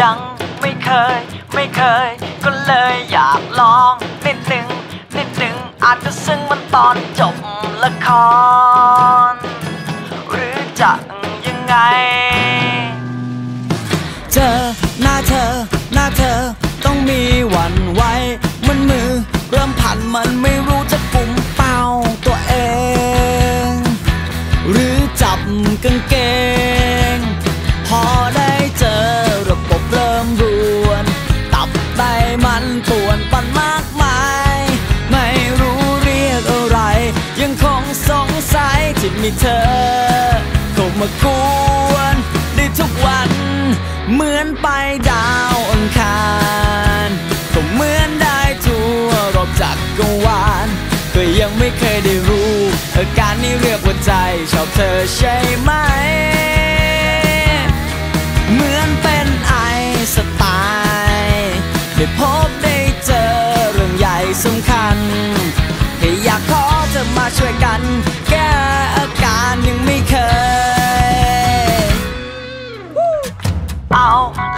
ยังไม่เคย ไม่เคย ก็เลยอยากลองนิดหนึ่งนิดหนึ่งอาจจะซึ้งมันตอนจบละคร หรือจะยังไง เธอหน้าเธอหน้าเธอต้องมีหวันไหวมันมือเริ่มพันมันไม่รู้ ที่มีเธอเข้ามากวนได้ทุกวัน เหมือนไปดาวอังคารก็เหมือนได้ทั่วรอบจักรวาลก็ยังไม่เคยได้รู้อาการนี้เรียกว่าใจชอบเธอใช่ไหม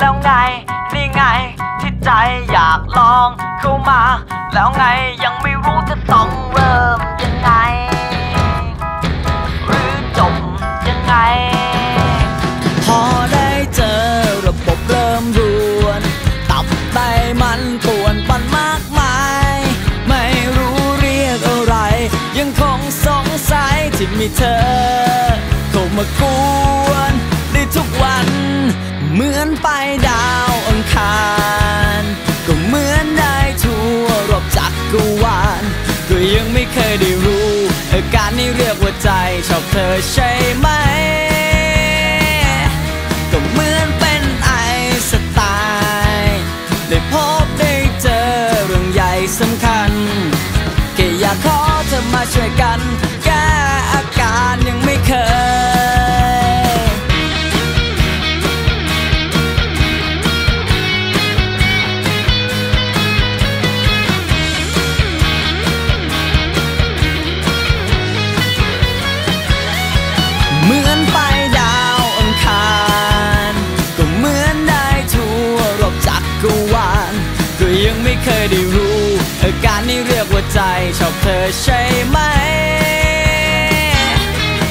แล้วไง นี่ไง ที่ใจอยากลองเข้ามา แล้วไงยังไม่รู้จะต้องเริ่มยังไง หรือจบยังไง พอได้เจอระบบเริ่มรวนตับไตมันป่วนปันมากมาย ไม่รู้เรียกอะไร ยังคงสงสัยที่มีเธอเข้ามาก ดาวอังคาร ก็เหมือนได้ทั่วรอบจักรวาลก็ยังไม่เคยได้รู้อาการนี้เรียกว่าใจชอบเธอใช่ไหม ก็เหมือนเป็นไอสไตล์ได้พบได้เจอเรื่องใหญ่สำคัญแค่อยากขอเธอมาช่วยกัน แก้อาการยังไม่เคย บจักรวาลก็ยังไม่เคยได้รู้อาการนี้เรียกว่าใจชอบเธอใช่ไหม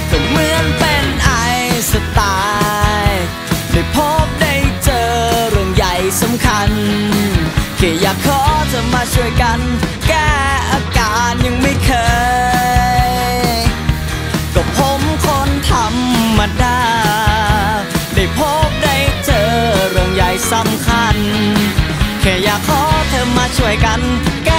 ก็เหมือนเป็นไอสไตล์ได้พบได้เจอเรื่องใหญ่สำคัญแค่อยากขอเธอมาช่วยกัน แก้อาการยังไม่เคย ก็ผมคนธรรมดา ช่วยกันแก้